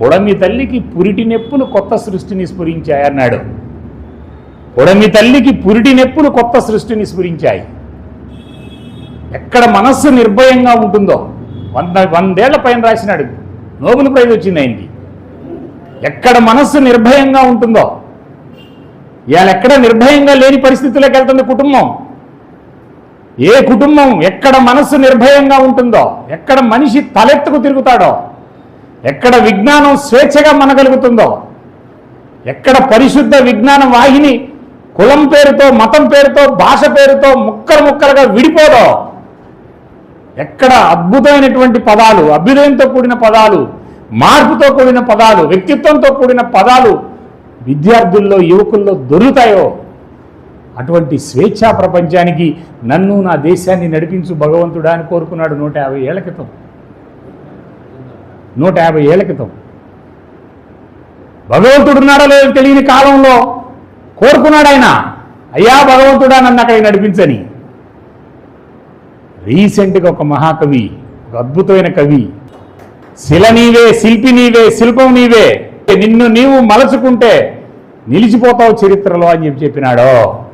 పొడమి తల్లికి పురిటి నెప్పులు కొత్త సృష్టిని స్ఫురించాయన్నాడు పొడమి తల్లికి పురిటి నెప్పులు కొత్త సృష్టిని స్ఫురించాయి. ఎక్కడ మనస్సు నిర్భయంగా ఉంటుందో వంద వందేళ్ళ పైన రాసినాడు. నోబెల్ ప్రైజ్ వచ్చింది ఆయనకి ఎక్కడ మనస్సు నిర్భయంగా ఉంటుందో ఇవాళ ఎక్కడ నిర్భయంగా లేని పరిస్థితుల్లోకి వెళ్తుంది కుటుంబం? ఏ కుటుంబం ఎక్కడ మనస్సు నిర్భయంగా ఉంటుందో ఎక్కడ మనిషి తలెత్తుకు తిరుగుతాడో ఎక్కడ విజ్ఞానం స్వేచ్ఛగా మనగలుగుతుందో ఎక్కడ పరిశుద్ధ విజ్ఞాన వాహిని కులం పేరుతో మతం పేరుతో భాష పేరుతో ముక్కలు ముక్కలుగా విడిపోదో ఎక్కడ అద్భుతమైనటువంటి పదాలు అభ్యుదయంతో కూడిన పదాలు మార్పుతో కూడిన పదాలు వ్యక్తిత్వంతో కూడిన పదాలు విద్యార్థుల్లో యువకుల్లో దొరుకుతాయో అటువంటి స్వేచ్ఛా ప్రపంచానికి నన్ను నా దేశాన్ని నడిపించు భగవంతుడా అని కోరుకున్నాడు నూట యాభై ఏళ్ళ క్రితం. నూట యాభై ఏళ్ళ క్రితం. భగవంతుడున్నాడో లేదో తెలియని కాలంలో కోరుకున్నాడు ఆయన. అయ్యా భగవంతుడా నన్ను అక్కడికి నడిపించని. రీసెంట్గా ఒక మహాకవి ఒక అద్భుతమైన కవి శిల నీవే శిల్పి నీవే శిల్పం నీవే నిన్ను నీవు మలచుకుంటే నిలిచిపోతావు చరిత్రలో అని చెప్పి చెప్పినాడో.